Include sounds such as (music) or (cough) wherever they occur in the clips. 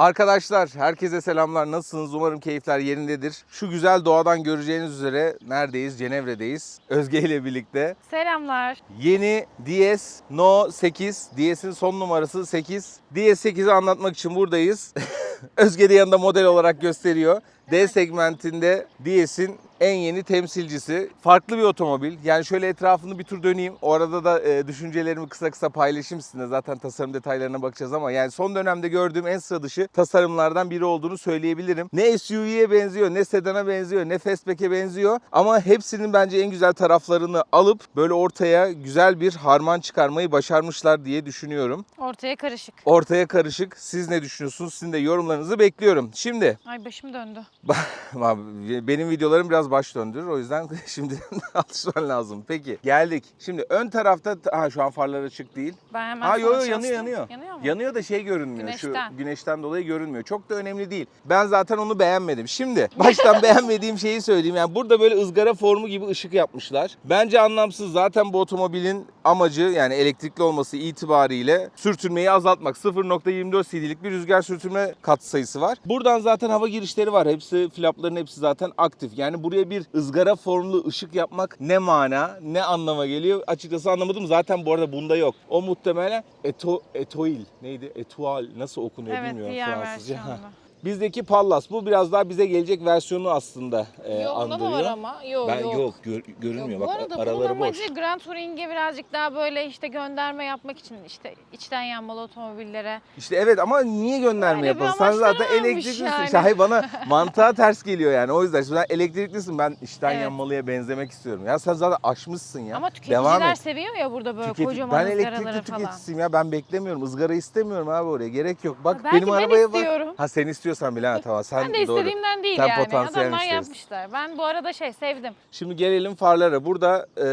Arkadaşlar herkese selamlar. Nasılsınız? Umarım keyifler yerindedir. Şu güzel doğadan göreceğiniz üzere neredeyiz? Cenevre'deyiz. (laughs) Özge ile birlikte. Selamlar. Yeni DS No 8. DS'in son numarası 8. DS8'i anlatmak için buradayız. (laughs) Özge de yanında model olarak gösteriyor. D segmentinde DS'in en yeni temsilcisi. Farklı bir otomobil. Yani şöyle etrafını bir tur döneyim. O arada da e, düşüncelerimi kısa kısa paylaşayım sizinle. Zaten tasarım detaylarına bakacağız ama yani son dönemde gördüğüm en sıra dışı tasarımlardan biri olduğunu söyleyebilirim. Ne SUV'ye benziyor, ne sedana benziyor, ne fastback'e benziyor. Ama hepsinin bence en güzel taraflarını alıp böyle ortaya güzel bir harman çıkarmayı başarmışlar diye düşünüyorum. Ortaya karışık. Ortaya karışık. Siz ne düşünüyorsunuz? Sizin de yorumlarınızı bekliyorum. Şimdi Ay başım döndü. (laughs) Benim videolarım biraz baş döndürür. O yüzden (laughs) şimdi alışman lazım. Peki geldik. Şimdi ön tarafta ha şu an farlar açık değil. Ben hemen Ha yo yo çalıştım. yanıyor yanıyor. Yanıyor mu? Yanıyor da şey görünmüyor. Güneşten. Şu güneşten dolayı görünmüyor. Çok da önemli değil. Ben zaten onu beğenmedim. Şimdi (laughs) baştan beğenmediğim şeyi söyleyeyim. Yani burada böyle ızgara formu gibi ışık yapmışlar. Bence anlamsız. Zaten bu otomobilin amacı yani elektrikli olması itibariyle sürtünmeyi azaltmak. 0.24 cc'lik bir rüzgar sürtünme katsayısı var. Buradan zaten hava girişleri var. Hepsi flapların hepsi zaten aktif. Yani buraya bir ızgara formlu ışık yapmak ne mana, ne anlama geliyor açıkçası anlamadım. Zaten bu arada bunda yok. O muhtemelen eto, etoil neydi? Etual nasıl okunuyor Evet bilmiyorum Fransızca. (laughs) Ha. Bizdeki Pallas bu biraz daha bize gelecek versiyonu aslında e, Yok andırıyor. da var ama. Yok ben yok. yok, gör- görünmüyor Yok, bak bu arada bunun araları boş. amacı Grand Touring'e birazcık daha böyle işte gönderme yapmak için işte içten yanmalı otomobillere. İşte evet ama niye gönderme yapalım? Sen zaten elektriklisin. yani. İşte hayır bana mantığa ters geliyor yani. O yüzden şimdi sen elektriklisin ben içten Evet. yanmalıya benzemek istiyorum. Ya sen zaten aşmışsın ya. Ama Devam tüketiciler et. seviyor ya burada böyle Tüketi- kocaman ben ızgaraları elektrikli falan. tüketicisiyim ya ben beklemiyorum. Izgara istemiyorum abi oraya gerek yok. Bak Belki benim ben arabaya bak. istiyorum. Ha sen istiyorsan bile ha tamam sen ben de doğru. istediğimden değil Sen yani. potansiyel Adamlar yapmışlar. Ben bu arada şey sevdim. Şimdi gelelim farlara. Burada e,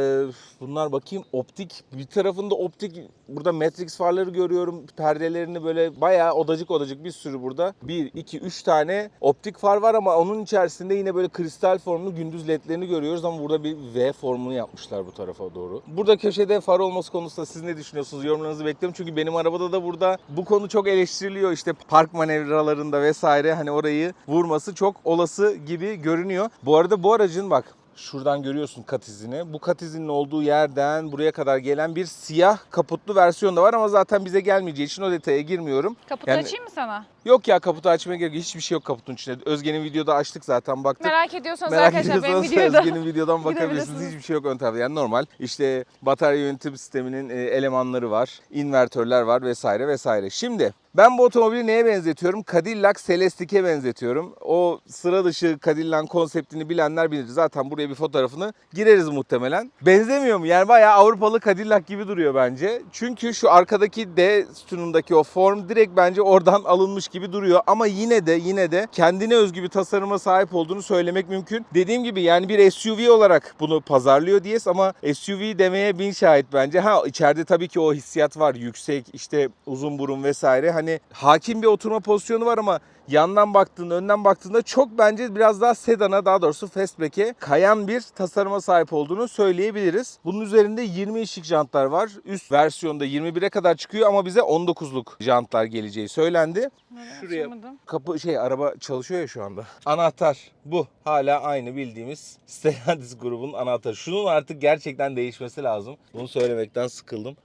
bunlar bakayım optik. Bir tarafında optik. Burada Matrix farları görüyorum. Perdelerini böyle bayağı odacık odacık bir sürü burada. 1, 2, 3 tane optik far var ama onun içerisinde yine böyle kristal formlu gündüz ledlerini görüyoruz ama burada bir V formunu yapmışlar bu tarafa doğru. Burada köşede far olması konusunda siz ne düşünüyorsunuz? Yorumlarınızı bekliyorum. Çünkü benim arabada da burada bu konu çok eleştiriliyor. İşte park manevralarında vesaire hani orayı vurması çok olası gibi görünüyor. Bu arada bu aracın bak Şuradan görüyorsun kat izini. Bu kat izinin olduğu yerden buraya kadar gelen bir siyah kaputlu versiyon da var ama zaten bize gelmeyeceği için o detaya girmiyorum. Kaputu Yani- açayım mı sana? Yok ya kaputu açmaya gerek. Hiçbir şey yok kaputun içinde. Özge'nin videoda açtık zaten baktık. Merak ediyorsanız Merak arkadaşlar benim videoda. Özge'nin videodan (laughs) bakabilirsiniz. Hiçbir şey yok ön tarafta. Yani normal. İşte batarya yönetim sisteminin e, elemanları var. invertörler var vesaire vesaire. Şimdi ben bu otomobili neye benzetiyorum? Cadillac Celestique'e benzetiyorum. O sıra dışı Cadillac konseptini bilenler bilir. Zaten buraya bir fotoğrafını gireriz muhtemelen. Benzemiyor mu? Yani bayağı Avrupalı Cadillac gibi duruyor bence. Çünkü şu arkadaki D sütunundaki o form direkt bence oradan (laughs) alınmış gibi duruyor. Ama yine de yine de kendine özgü bir tasarıma sahip olduğunu söylemek mümkün. Dediğim gibi yani bir SUV olarak bunu pazarlıyor DS ama SUV demeye bin şahit bence. Ha içeride tabii ki o hissiyat var. Yüksek işte uzun burun vesaire. Hani hakim bir oturma pozisyonu var ama yandan baktığında, önden baktığında çok bence biraz daha sedana daha doğrusu fastback'e kayan bir tasarıma sahip olduğunu söyleyebiliriz. Bunun üzerinde 20 ışık jantlar var. Üst versiyonda 21'e kadar çıkıyor ama bize 19'luk jantlar geleceği söylendi. Evet, Şuraya- açamadım. Kapı şey araba çalışıyor ya şu anda. Anahtar bu. Hala aynı bildiğimiz Stellantis grubunun anahtarı. Şunun artık gerçekten değişmesi lazım. Bunu söylemekten sıkıldım.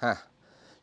Heh.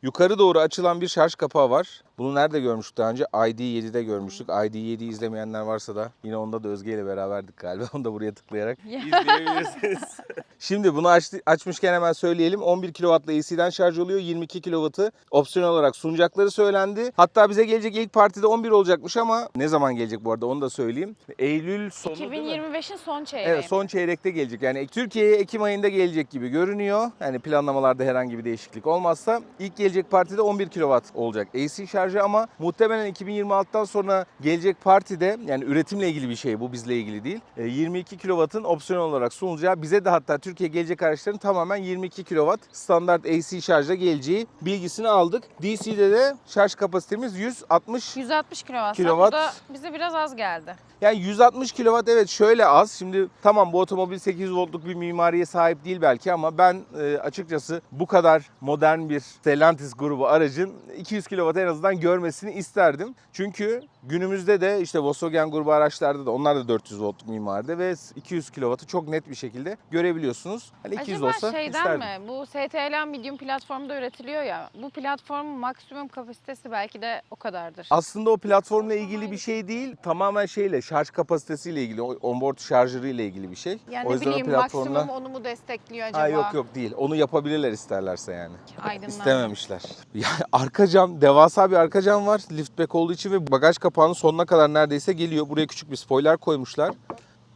Yukarı doğru açılan bir şarj kapağı var. Bunu nerede görmüştük daha önce? ID7'de görmüştük. ID7 izlemeyenler varsa da yine onda da Özge ile beraberdik galiba. (laughs) Onu da buraya tıklayarak (laughs) Ya. izleyebilirsiniz. (laughs) Şimdi bunu açtı, açmışken hemen söyleyelim. 11 kW'la AC'den şarj oluyor. 22 kW'ı opsiyonel olarak sunacakları söylendi. Hatta bize gelecek ilk partide 11 olacakmış ama ne zaman gelecek bu arada onu da söyleyeyim. Eylül sonu değil mi? 2025'in son çeyreği. Evet son çeyrekte gelecek. Yani Türkiye'ye Ekim ayında gelecek gibi görünüyor. Yani planlamalarda herhangi bir değişiklik olmazsa ilk gelecek partide 11 kW olacak AC şarjı ama muhtemelen 2026'dan sonra gelecek partide yani üretimle ilgili bir şey bu bizle ilgili değil. E, 22 kW'ın opsiyonel olarak sunulacağı bize de hatta Türkiye gelecek araçların tamamen 22 kW standart AC şarjla geleceği bilgisini aldık. DC'de de şarj kapasitemiz 160 160 kW. Kilowatt. Bu da bize biraz az geldi. Yani 160 kW evet şöyle az. Şimdi tamam bu otomobil 800 voltluk bir mimariye sahip değil belki ama ben e, açıkçası bu kadar modern bir Stellantis grubu aracın 200 kW en azından görmesini isterdim. Çünkü günümüzde de işte Volkswagen grubu araçlarda da onlar da 400 voltluk mimaride ve 200 kW'ı çok net bir şekilde görebiliyorsunuz. Hani 200 Acaba olsa şeyden isterdim. mi? Bu STL Medium platformda üretiliyor ya. Bu platformun maksimum kapasitesi belki de o kadardır. Aslında o platformla ilgili bir şey değil. Tamamen şeyle şarj kapasitesiyle ilgili, o onboard şarjı ile ilgili bir şey. yani o yüzden o bileyim platformla... maksimum onu mu destekliyor acaba? Ha, yok yok değil. Onu yapabilirler isterlerse yani. Aydınlanma. İstememişler. (laughs) Yani arka cam, devasa bir arka cam var liftback olduğu için ve bagaj kapağının sonuna kadar neredeyse geliyor. Buraya küçük bir spoiler koymuşlar.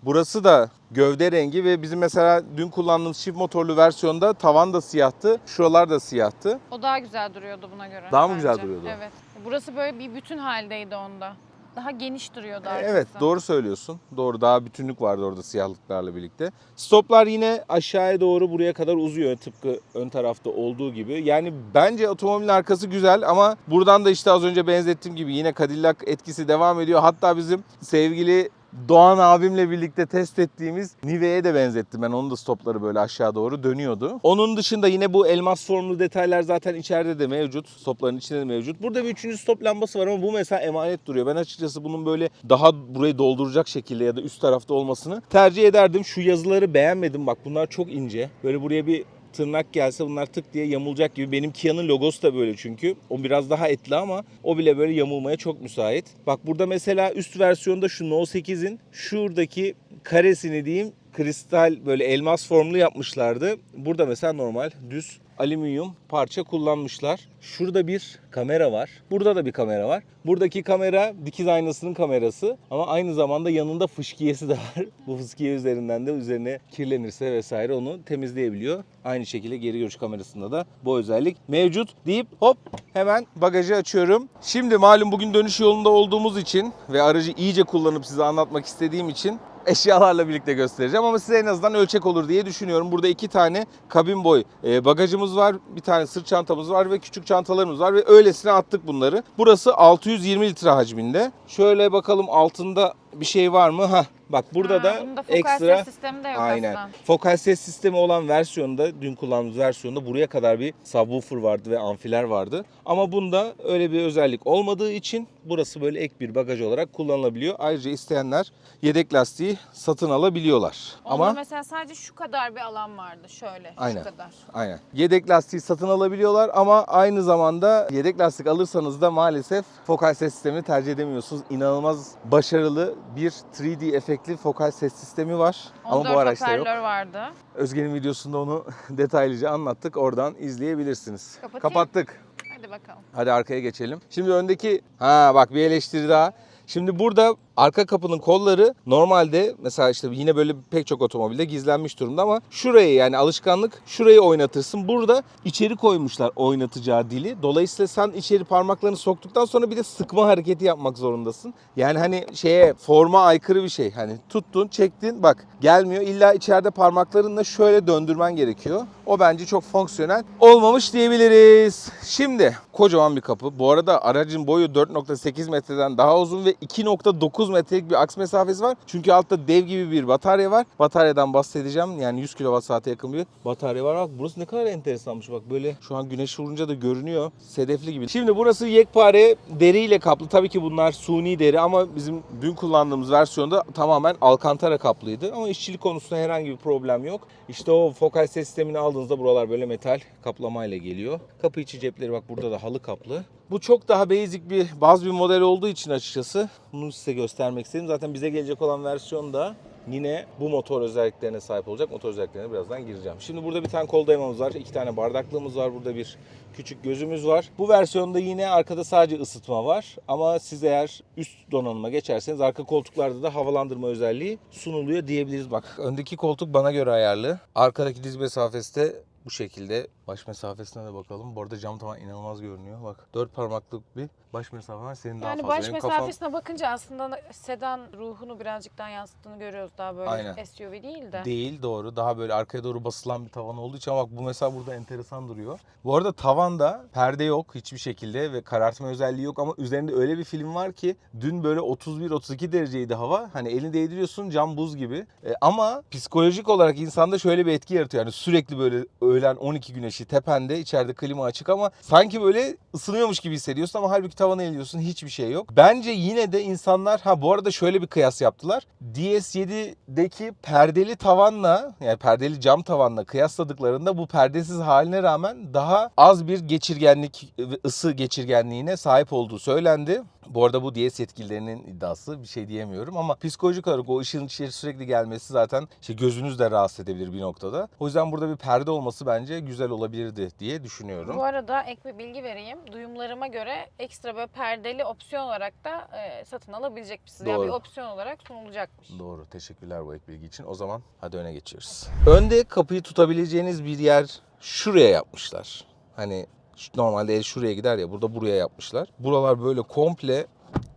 Burası da gövde rengi ve bizim mesela dün kullandığımız çift motorlu versiyonda tavan da siyahtı, şuralar da siyahtı. O daha güzel duruyordu buna göre. Daha mı güzel duruyordu? Evet. Burası böyle bir bütün haldeydi onda. Daha geniş duruyordu arkası. Evet doğru söylüyorsun. Doğru daha bütünlük vardı orada siyahlıklarla birlikte. Stoplar yine aşağıya doğru buraya kadar uzuyor tıpkı ön tarafta olduğu gibi. Yani bence otomobilin arkası güzel ama buradan da işte az önce benzettiğim gibi yine Cadillac etkisi devam ediyor. Hatta bizim sevgili Doğan abimle birlikte test ettiğimiz Nive'ye de benzettim ben. Onun da stopları böyle aşağı doğru dönüyordu. Onun dışında yine bu elmas formlu detaylar zaten içeride de mevcut. Stopların içinde de mevcut. Burada bir üçüncü stop lambası var ama bu mesela emanet duruyor. Ben açıkçası bunun böyle daha burayı dolduracak şekilde ya da üst tarafta olmasını tercih ederdim. Şu yazıları beğenmedim. Bak bunlar çok ince. Böyle buraya bir tırnak gelse bunlar tık diye yamulacak gibi. Benim Kia'nın logosu da böyle çünkü. O biraz daha etli ama o bile böyle yamulmaya çok müsait. Bak burada mesela üst versiyonda şu No 8'in şuradaki karesini diyeyim kristal böyle elmas formlu yapmışlardı. Burada mesela normal düz alüminyum parça kullanmışlar. Şurada bir kamera var. Burada da bir kamera var. Buradaki kamera dikiz aynasının kamerası ama aynı zamanda yanında fışkiyesi de var. (laughs) Bu fıskiye üzerinden de üzerine kirlenirse vesaire onu temizleyebiliyor. Aynı şekilde geri görüş kamerasında da bu özellik mevcut deyip hop hemen bagajı açıyorum. Şimdi malum bugün dönüş yolunda olduğumuz için ve aracı iyice kullanıp size anlatmak istediğim için eşyalarla birlikte göstereceğim ama size en azından ölçek olur diye düşünüyorum. Burada iki tane kabin boy e, bagajımız var, bir tane sırt çantamız var ve küçük çantalarımız var ve öylesine attık bunları. Burası 620 litre hacminde. Şöyle bakalım altında bir şey var mı? Ha, bak burada Ha, da focal ekstra ses sistemi de yok Aynen. aslında. Fokal ses sistemi olan versiyonda, dün kullandığımız versiyonda buraya kadar bir subwoofer vardı ve amfiler vardı. Ama bunda öyle bir özellik olmadığı için burası böyle ek bir bagaj olarak kullanılabiliyor. Ayrıca isteyenler yedek lastiği satın alabiliyorlar. Onda Ama mesela sadece şu kadar bir alan vardı şöyle Aynen. şu kadar. Aynen. Yedek lastiği satın alabiliyorlar ama aynı zamanda yedek lastik alırsanız da maalesef fokal ses sistemini tercih edemiyorsunuz. İnanılmaz başarılı bir 3D efektli fokal ses sistemi var. Ama 14 bu araçta yok. vardı. Özge'nin videosunda onu (laughs) detaylıca anlattık. Oradan izleyebilirsiniz. Kapatayım. Kapattık. Hadi bakalım. Hadi arkaya geçelim. Şimdi öndeki ha bak bir eleştiri daha. Şimdi burada arka kapının kolları normalde mesela işte yine böyle pek çok otomobilde gizlenmiş durumda ama şurayı yani alışkanlık şurayı oynatırsın. Burada içeri koymuşlar oynatacağı dili. Dolayısıyla sen içeri parmaklarını soktuktan sonra bir de sıkma hareketi yapmak zorundasın. Yani hani şeye forma aykırı bir şey. Hani tuttun, çektin bak gelmiyor. İlla içeride parmaklarınla şöyle döndürmen gerekiyor. O bence çok fonksiyonel olmamış diyebiliriz. Şimdi kocaman bir kapı. Bu arada aracın boyu 4.8 metreden daha uzun ve 2.9 metrelik bir aks mesafesi var. Çünkü altta dev gibi bir batarya var. Bataryadan bahsedeceğim. Yani 100 kWh'e yakın bir batarya var. Bak burası ne kadar enteresanmış. Bak böyle şu an güneş vurunca da görünüyor. Sedefli gibi. Şimdi burası yekpare deriyle kaplı. Tabii ki bunlar suni deri ama bizim dün kullandığımız versiyonda tamamen alkantara kaplıydı. Ama işçilik konusunda herhangi bir problem yok. İşte o fokal ses sistemini aldığınızda buralar böyle metal kaplamayla geliyor. Kapı içi cepleri bak burada da halı kaplı. Bu çok daha basic bir baz bir model olduğu için açıkçası bunu size göstermek istedim. Zaten bize gelecek olan versiyon da yine bu motor özelliklerine sahip olacak. Motor özelliklerine birazdan gireceğim. Şimdi burada bir tane kol dayamamız var. iki tane bardaklığımız var. Burada bir küçük gözümüz var. Bu versiyonda yine arkada sadece ısıtma var. Ama siz eğer üst donanıma geçerseniz arka koltuklarda da havalandırma özelliği sunuluyor diyebiliriz. Bak öndeki koltuk bana göre ayarlı. Arkadaki diz mesafesi de Bu şekilde baş mesafesine de bakalım. Bu arada cam tavan inanılmaz görünüyor. Bak dört parmaklık bir baş mesafe var. Senin daha Yani fazla. baş Benim kafam- mesafesine bakınca aslında sedan ruhunu birazcık daha yansıttığını görüyoruz. Daha böyle Aynen. SUV değil de. Değil doğru. Daha böyle arkaya doğru basılan bir tavan olduğu için ama bak bu mesela burada enteresan duruyor. Bu arada tavanda perde yok hiçbir şekilde ve karartma özelliği yok ama üzerinde öyle bir film var ki dün böyle 31-32 dereceydi hava. Hani elini değdiriyorsun cam buz gibi. E, ama psikolojik olarak insanda şöyle bir etki yaratıyor. Yani sürekli böyle öğlen 12 güneşi tepende içeride klima açık ama sanki böyle ısınıyormuş gibi hissediyorsun ama halbuki tavana eğiliyorsun hiçbir şey yok. Bence yine de insanlar ha bu arada şöyle bir kıyas yaptılar. DS7'deki perdeli tavanla yani perdeli cam tavanla kıyasladıklarında bu perdesiz haline rağmen daha az bir geçirgenlik ve ısı geçirgenliğine sahip olduğu söylendi. Bu arada bu DS yetkililerinin iddiası bir şey diyemiyorum ama psikolojik olarak o ışığın içeri sürekli gelmesi zaten işte gözünüz de rahatsız edebilir bir noktada. O yüzden burada bir perde olması bence güzel olabilirdi diye düşünüyorum. Bu arada ek bir bilgi vereyim. Duyumlarıma göre ekstra böyle perdeli opsiyon olarak da e, satın. Yani Doğru. bir opsiyon olarak sunulacakmış. Doğru. Teşekkürler bu ek bilgi için. O zaman hadi öne geçiyoruz. Önde kapıyı tutabileceğiniz bir yer şuraya yapmışlar. Hani normalde el şuraya gider ya burada buraya yapmışlar. Buralar böyle komple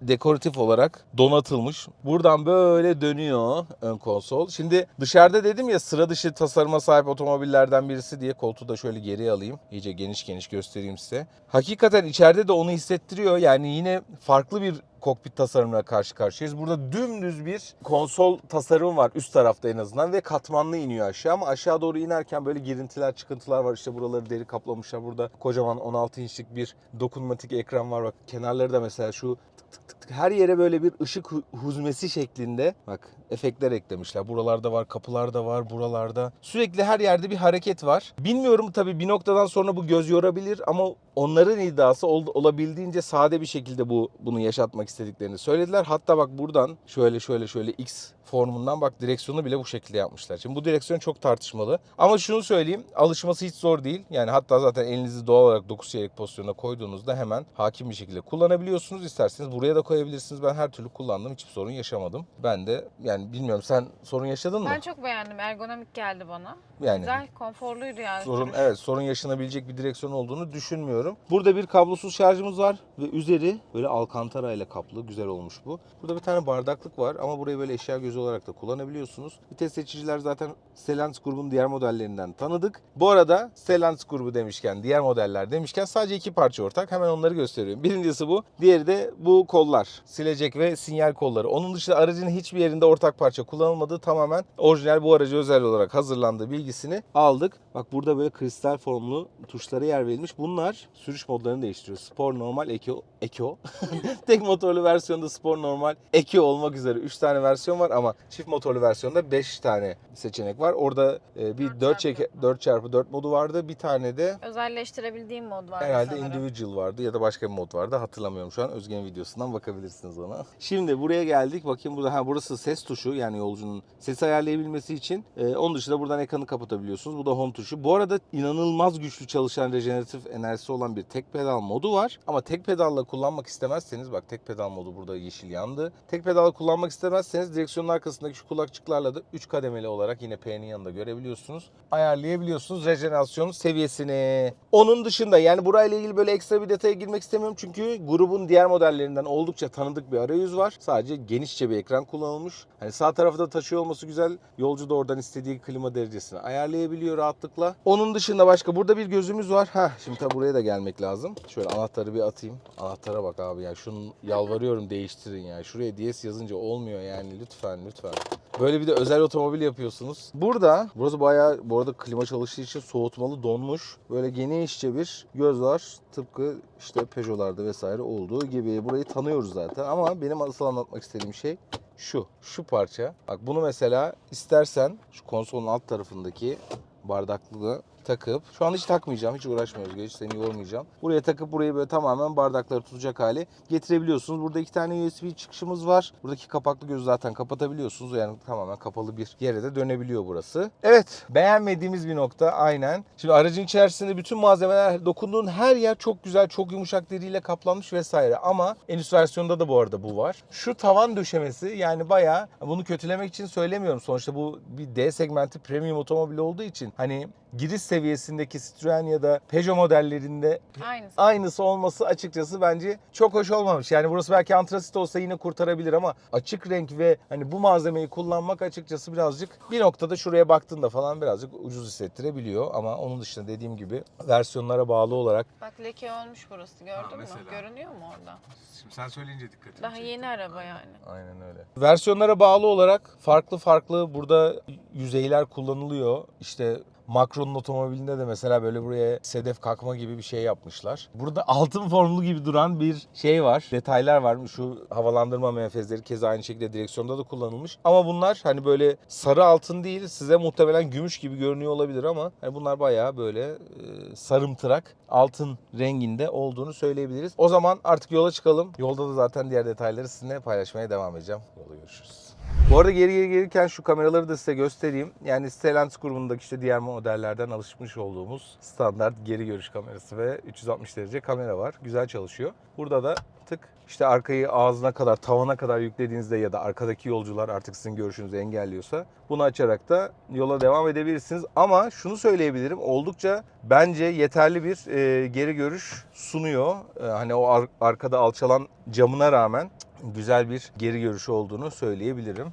dekoratif olarak donatılmış. Buradan böyle dönüyor ön konsol. Şimdi dışarıda dedim ya sıra dışı tasarıma sahip otomobillerden birisi diye koltuğu da şöyle geri alayım. İyice geniş geniş göstereyim size. Hakikaten içeride de onu hissettiriyor. Yani yine farklı bir kokpit tasarımına karşı karşıyayız. Burada dümdüz bir konsol tasarımı var üst tarafta en azından ve katmanlı iniyor aşağı ama aşağı doğru inerken böyle girintiler, çıkıntılar var. İşte buraları deri kaplamışlar. Burada kocaman 16 inçlik bir dokunmatik ekran var. Bak kenarları da mesela şu tık tık tık her yere böyle bir ışık hu- huzmesi şeklinde bak efektler eklemişler. Buralarda var, kapılarda var, buralarda. Sürekli her yerde bir hareket var. Bilmiyorum tabii bir noktadan sonra bu göz yorabilir ama onların iddiası ol- olabildiğince sade bir şekilde bu bunu yaşatmak istediklerini söylediler. Hatta bak buradan şöyle şöyle şöyle X formundan bak direksiyonu bile bu şekilde yapmışlar. Şimdi bu direksiyon çok tartışmalı. Ama şunu söyleyeyim alışması hiç zor değil. Yani hatta zaten elinizi doğal olarak 9 çeyrek pozisyonuna koyduğunuzda hemen hakim bir şekilde kullanabiliyorsunuz. İsterseniz buraya da koyabilirsiniz. Ben her türlü kullandım. Hiçbir sorun yaşamadım. Ben de yani bilmiyorum sen sorun yaşadın mı? Ben çok beğendim. Ergonomik geldi bana. Yani Güzel, konforluydu yani. sorun evet sorun yaşanabilecek bir direksiyon olduğunu düşünmüyorum. Burada bir kablosuz şarjımız var ve üzeri böyle alkantara ile kaplı. Güzel olmuş bu. Burada bir tane bardaklık var ama burayı böyle eşya gözü olarak da kullanabiliyorsunuz. Vites seçiciler zaten Stellantis grubun diğer modellerinden tanıdık. Bu arada Stellantis grubu demişken, diğer modeller demişken sadece iki parça ortak. Hemen onları gösteriyorum. Birincisi bu. Diğeri de bu kollar. Silecek ve sinyal kolları. Onun dışında aracın hiçbir yerinde ortak parça kullanılmadığı tamamen orijinal bu araca özel olarak hazırlandığı bilgisini aldık. Bak burada böyle kristal formlu tuşlara yer verilmiş. Bunlar sürüş modlarını değiştiriyor. Spor, normal, Eco. Eco. (laughs) Tek motorlu versiyonda spor, normal, Eco olmak üzere 3 tane versiyon var ama çift motorlu versiyonda 5 tane seçenek var. Orada e, bir 4 çeke 4 çarpı 4 modu vardı. Bir tane de Özelleştirebildiğim mod var Herhalde sanırım. individual vardı ya da başka bir mod vardı. Hatırlamıyorum şu an. Özge'nin videosundan bakabilirsiniz ona. Şimdi buraya geldik. Bakayım burada ha burası ses tuşu yani yolcunun sesi ayarlayabilmesi için. Ee, onun dışında buradan ekranı kapatabiliyorsunuz. Bu da home tuşu. Bu arada inanılmaz güçlü çalışan rejeneratif enerjisi olan bir tek pedal modu var. Ama tek pedalla kullanmak istemezseniz bak tek pedal modu burada yeşil yandı. Tek pedal kullanmak istemezseniz direksiyonun arkasındaki şu kulakçıklarla da 3 kademeli olarak yine P'nin yanında görebiliyorsunuz. Ayarlayabiliyorsunuz rejenerasyon seviyesini. Onun dışında yani burayla ilgili böyle ekstra bir detaya girmek istemiyorum. Çünkü grubun diğer modellerinden oldukça tanıdık bir arayüz var. Sadece genişçe bir ekran kullanılmış. Hani sağ tarafı da taşıyor olması güzel. Yolcu da oradan istediği klima derecesini ayarlayabiliyor rahatlıkla. Onun dışında başka burada bir gözümüz var. Heh, şimdi tabi buraya da gelmek lazım. Şöyle anahtarı bir atayım. Anahtara bak abi ya. Şunu yalvarıyorum değiştirin ya. Şuraya DS yazınca olmuyor yani. Lütfen lütfen. Böyle bir de özel otomobil yapıyorsunuz. Burada, burası bayağı bu arada klima çalıştığı için soğutmalı donmuş. Böyle genişçe bir göz var. Tıpkı işte Peugeot'larda vesaire olduğu gibi. Burayı tanıyoruz zaten ama benim asıl anlatmak istediğim şey şu. Şu parça. Bak bunu mesela istersen şu konsolun alt tarafındaki bardaklığı takıp şu an hiç takmayacağım. Hiç uğraşmıyoruz. Geç seni yormayacağım. Buraya takıp burayı böyle tamamen bardakları tutacak hale getirebiliyorsunuz. Burada iki tane USB çıkışımız var. Buradaki kapaklı gözü zaten kapatabiliyorsunuz. Yani tamamen kapalı bir yere de dönebiliyor burası. Evet. Beğenmediğimiz bir nokta aynen. Şimdi aracın içerisinde bütün malzemeler dokunduğun her yer çok güzel, çok yumuşak deriyle kaplanmış vesaire. Ama en üst versiyonda da bu arada bu var. Şu tavan döşemesi yani bayağı bunu kötülemek için söylemiyorum. Sonuçta bu bir D segmenti premium otomobil olduğu için hani giriş seviyesindeki Citroen ya da Peugeot modellerinde Aynısı. aynısı olması açıkçası bence çok hoş olmamış. Yani burası belki antrasit olsa yine kurtarabilir ama açık renk ve hani bu malzemeyi kullanmak açıkçası birazcık bir noktada şuraya baktığında falan birazcık ucuz hissettirebiliyor. Ama onun dışında dediğim gibi versiyonlara bağlı olarak Bak leke olmuş burası gördün mü? mesela. Görünüyor mu orada? Şimdi sen söyleyince dikkat Daha yeni araba yani. Aynen öyle. Versiyonlara bağlı olarak farklı farklı burada yüzeyler kullanılıyor. İşte Macron'un otomobilinde de mesela böyle buraya sedef kakma gibi bir şey yapmışlar. Burada (laughs) altın formlu gibi duran bir şey var. Detaylar var. Şu havalandırma menfezleri keza aynı şekilde direksiyonda da kullanılmış. Ama bunlar hani böyle sarı altın değil size muhtemelen gümüş gibi görünüyor olabilir ama hani bunlar bayağı böyle e, sarımtırak altın renginde olduğunu söyleyebiliriz. O zaman artık yola çıkalım. Yolda da zaten diğer detayları sizinle paylaşmaya devam edeceğim. Yola görüşürüz. Bu arada geri geri gelirken şu kameraları da size göstereyim. Yani Stellantis grubundaki işte diğer modellerden alışmış olduğumuz standart geri görüş kamerası ve 360 derece kamera var. Güzel çalışıyor. Burada da tık işte arkayı ağzına kadar, tavana kadar yüklediğinizde ya da arkadaki yolcular artık sizin görüşünüzü engelliyorsa bunu açarak da yola devam edebilirsiniz. Ama şunu söyleyebilirim. Oldukça bence yeterli bir e, geri görüş sunuyor. E, hani o ar- arkada alçalan camına rağmen güzel bir geri görüşü olduğunu söyleyebilirim.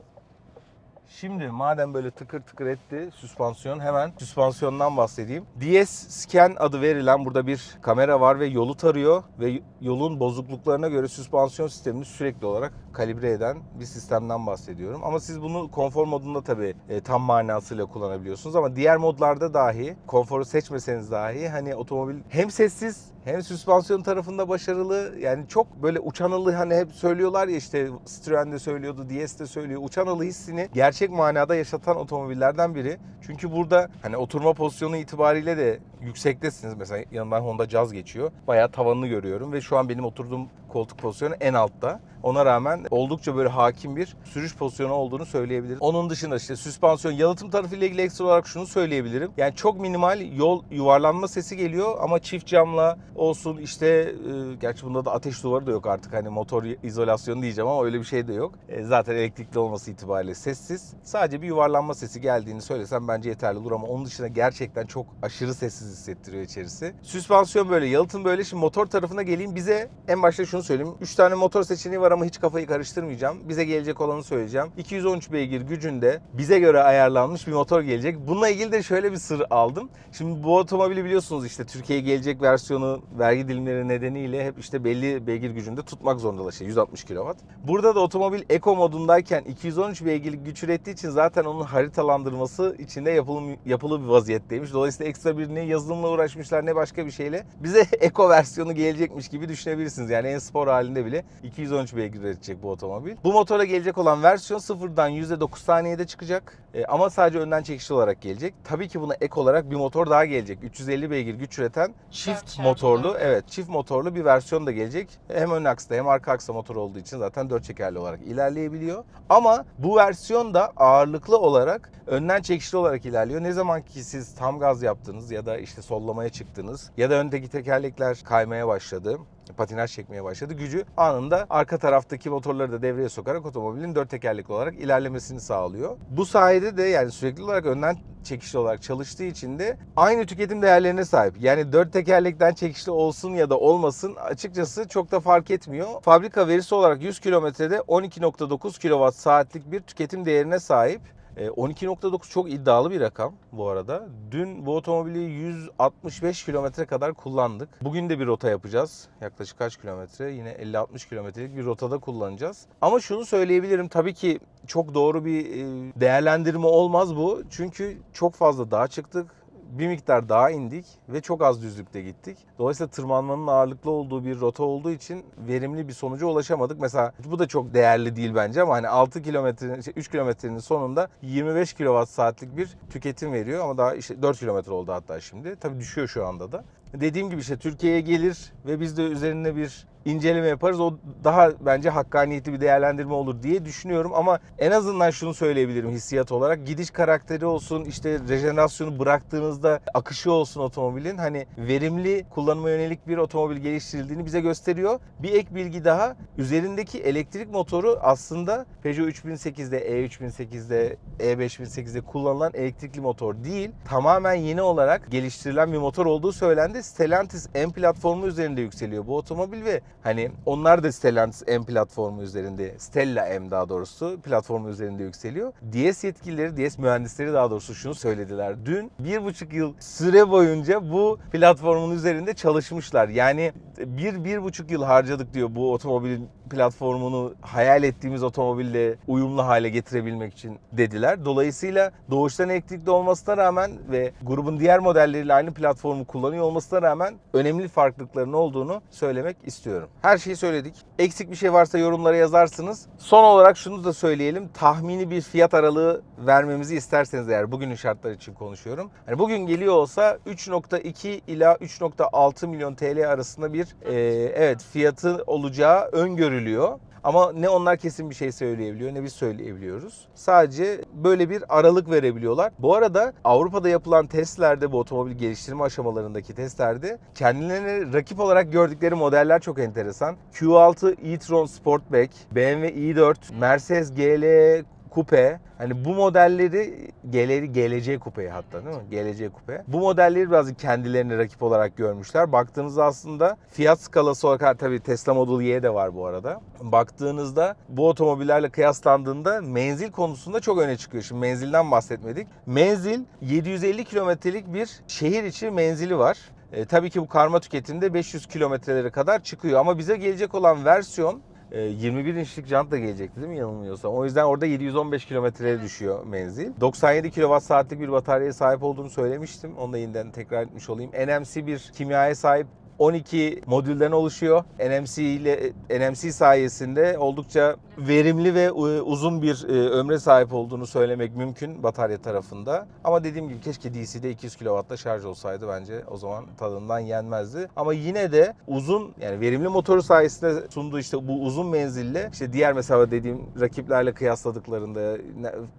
Şimdi madem böyle tıkır tıkır etti süspansiyon hemen süspansiyondan bahsedeyim. DS Scan adı verilen burada bir kamera var ve yolu tarıyor ve yolun bozukluklarına göre süspansiyon sistemini sürekli olarak kalibre eden bir sistemden bahsediyorum. Ama siz bunu konfor modunda tabii e, tam manasıyla kullanabiliyorsunuz ama diğer modlarda dahi konforu seçmeseniz dahi hani otomobil hem sessiz hem süspansiyon tarafında başarılı yani çok böyle uçanalı hani hep söylüyorlar ya işte Citroen de söylüyordu, DS de söylüyor. Uçanalı hissini gerçek manada yaşatan otomobillerden biri. Çünkü burada hani oturma pozisyonu itibariyle de yüksektesiniz. Mesela yanından Honda Jazz geçiyor. Bayağı tavanını görüyorum ve şu an benim oturduğum koltuk pozisyonu en altta. Ona rağmen oldukça böyle hakim bir sürüş pozisyonu olduğunu söyleyebilirim. Onun dışında işte süspansiyon, yalıtım tarafıyla ilgili ekstra olarak şunu söyleyebilirim. Yani çok minimal yol yuvarlanma sesi geliyor ama çift camla olsun işte e, gerçi bunda da ateş duvarı da yok artık hani motor izolasyonu diyeceğim ama öyle bir şey de yok. E, zaten elektrikli olması itibariyle sessiz. Sadece bir yuvarlanma sesi geldiğini söylesem bence yeterli olur ama onun dışında gerçekten çok aşırı sessiz hissettiriyor içerisi. Süspansiyon böyle, yalıtım böyle. Şimdi motor tarafına geleyim. Bize en başta şunu söyleyeyim. 3 tane motor seçeneği var ama hiç kafayı karıştırmayacağım. Bize gelecek olanı söyleyeceğim. 213 beygir gücünde bize göre ayarlanmış bir motor gelecek. Bununla ilgili de şöyle bir sır aldım. Şimdi bu otomobili biliyorsunuz işte Türkiye'ye gelecek versiyonu vergi dilimleri nedeniyle hep işte belli beygir gücünde tutmak zorundalar. Şey 160 kW. Burada da otomobil Eco modundayken 213 beygirlik güç ürettiği için zaten onun haritalandırması içinde yapılı, yapılı bir vaziyetteymiş. Dolayısıyla ekstra bir ne yazılımla uğraşmışlar ne başka bir şeyle. Bize (laughs) Eco versiyonu gelecekmiş gibi düşünebilirsiniz. Yani en spor halinde bile 213 beygir üretecek bu otomobil. Bu motora gelecek olan versiyon sıfırdan %9 saniyede çıkacak. E, ama sadece önden çekişli olarak gelecek. Tabii ki buna ek olarak bir motor daha gelecek. 350 beygir güç üreten çift çarpı motorlu, dört. evet çift motorlu bir versiyon da gelecek. Hem ön aksta hem arka aksa motor olduğu için zaten dört çekerli olarak ilerleyebiliyor. Ama bu versiyon da ağırlıklı olarak önden çekişli olarak ilerliyor. Ne zaman ki siz tam gaz yaptınız ya da işte sollamaya çıktınız ya da öndeki tekerlekler kaymaya başladı patinaj çekmeye başladı. Gücü anında arka taraftaki motorları da devreye sokarak otomobilin dört tekerlekli olarak ilerlemesini sağlıyor. Bu sayede de yani sürekli olarak önden çekişli olarak çalıştığı için de aynı tüketim değerlerine sahip. Yani dört tekerlekten çekişli olsun ya da olmasın açıkçası çok da fark etmiyor. Fabrika verisi olarak 100 kilometrede 12.9 kWh saatlik bir tüketim değerine sahip. E, 12.9 çok iddialı bir rakam bu arada. Dün bu otomobili 165 kilometre kadar kullandık. Bugün de bir rota yapacağız. Yaklaşık kaç kilometre? Yine 50-60 kilometrelik bir rotada kullanacağız. Ama şunu söyleyebilirim. Tabii ki çok doğru bir e, değerlendirme olmaz bu. Çünkü çok fazla dağa çıktık bir miktar daha indik ve çok az düzlükte gittik. Dolayısıyla tırmanmanın ağırlıklı olduğu bir rota olduğu için verimli bir sonuca ulaşamadık. Mesela bu da çok değerli değil bence ama hani 6 kilometre, şey 3 kilometrenin sonunda 25 kWh saatlik bir tüketim veriyor ama daha işte 4 kilometre oldu hatta şimdi. Tabii düşüyor şu anda da. Dediğim gibi işte Türkiye'ye gelir ve biz de üzerine bir inceleme yaparız. O daha bence hakkaniyetli bir değerlendirme olur diye düşünüyorum ama en azından şunu söyleyebilirim hissiyat olarak. Gidiş karakteri olsun, işte rejenerasyonu bıraktığınızda akışı olsun otomobilin. Hani verimli kullanıma yönelik bir otomobil geliştirildiğini bize gösteriyor. Bir ek bilgi daha. Üzerindeki elektrik motoru aslında Peugeot 3008'de, E3008'de, E5008'de kullanılan elektrikli motor değil. Tamamen yeni olarak geliştirilen bir motor olduğu söylendi. Stellantis M platformu üzerinde yükseliyor bu otomobil ve hani onlar da Stellantis M platformu üzerinde, Stella M daha doğrusu platformu üzerinde yükseliyor. DS yetkilileri, DS mühendisleri daha doğrusu şunu söylediler. Dün bir buçuk yıl süre boyunca bu platformun üzerinde çalışmışlar. Yani bir, bir buçuk yıl harcadık diyor bu otomobilin platformunu hayal ettiğimiz otomobille uyumlu hale getirebilmek için dediler. Dolayısıyla doğuştan elektrikli olmasına rağmen ve grubun diğer modelleriyle aynı platformu kullanıyor olmasına rağmen önemli farklılıkların olduğunu söylemek istiyorum. Her şeyi söyledik. Eksik bir şey varsa yorumlara yazarsınız. Son olarak şunu da söyleyelim. Tahmini bir fiyat aralığı vermemizi isterseniz eğer bugünün şartları için konuşuyorum. Hani bugün geliyor olsa 3.2 ila 3.6 milyon TL arasında bir e, evet fiyatı olacağı öngörülüyor. Ama ne onlar kesin bir şey söyleyebiliyor ne biz söyleyebiliyoruz. Sadece böyle bir aralık verebiliyorlar. Bu arada Avrupa'da yapılan testlerde bu otomobil geliştirme aşamalarındaki testlerde kendilerini rakip olarak gördükleri modeller çok enteresan. Q6 e-tron Sportback, BMW i4, Mercedes GL Coupe hani bu modelleri GL'li GLC Coupe'yi hatta değil mi? GLC Coupe. Bu modelleri biraz kendilerini rakip olarak görmüşler. Baktığınızda aslında fiyat skalası olarak tabii Tesla Model Y de var bu arada. Baktığınızda bu otomobillerle kıyaslandığında menzil konusunda çok öne çıkıyor. Şimdi menzilden bahsetmedik. Menzil 750 kilometrelik bir şehir içi menzili var. E, tabii ki bu karma tüketimde 500 kilometrelere kadar çıkıyor ama bize gelecek olan versiyon 21 inçlik jant da gelecekti değil mi yanılmıyorsam. O yüzden orada 715 kilometreye düşüyor menzil. 97 kWh saatlik bir bataryaya sahip olduğunu söylemiştim. Onu da yeniden tekrar etmiş olayım. NMC bir kimyaya sahip 12 modülden oluşuyor. NMC ile NMC sayesinde oldukça verimli ve e, uzun bir e, ömre sahip olduğunu söylemek mümkün batarya tarafında. Ama dediğim gibi keşke DC'de 200 kW'da şarj olsaydı bence o zaman tadından yenmezdi. Ama yine de uzun yani verimli motoru sayesinde sunduğu işte bu uzun menzille işte diğer mesela dediğim rakiplerle kıyasladıklarında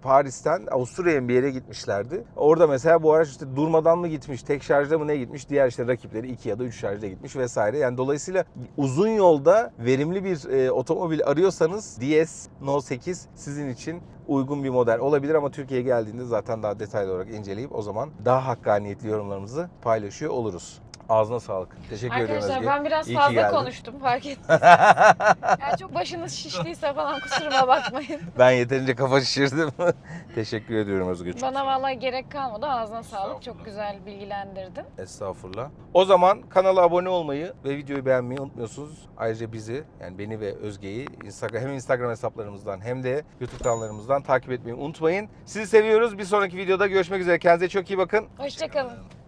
Paris'ten Avusturya'ya bir yere gitmişlerdi. Orada mesela bu araç işte durmadan mı gitmiş, tek şarjda mı ne gitmiş, diğer işte rakipleri 2 ya da 3 şarjda gitmiş vesaire. Yani dolayısıyla uzun yolda verimli bir e, otomobil arıyorsanız DS No 8 sizin için uygun bir model olabilir ama Türkiye'ye geldiğinde zaten daha detaylı olarak inceleyip o zaman daha hakkaniyetli yorumlarımızı paylaşıyor oluruz. Ağzına sağlık. Teşekkür ederim Arkadaşlar Özge. ben biraz İyi ki fazla geldin. konuştum fark ettim. (laughs) yani çok başınız şiştiyse falan kusuruma bakmayın. (laughs) Ben yeterince kafa şişirdim. (laughs) Teşekkür ediyorum Özgür. Bana vallahi gerek kalmadı. Ağzına sağlık. Çok güzel bilgilendirdin. Estağfurullah. O zaman kanala abone olmayı ve videoyu beğenmeyi unutmuyorsunuz. Ayrıca bizi yani beni ve Özge'yi Instagram hem Instagram hesaplarımızdan hem de YouTube kanallarımızdan takip etmeyi unutmayın. Sizi seviyoruz. Bir sonraki videoda görüşmek üzere. Kendinize çok iyi bakın. Hoşçakalın.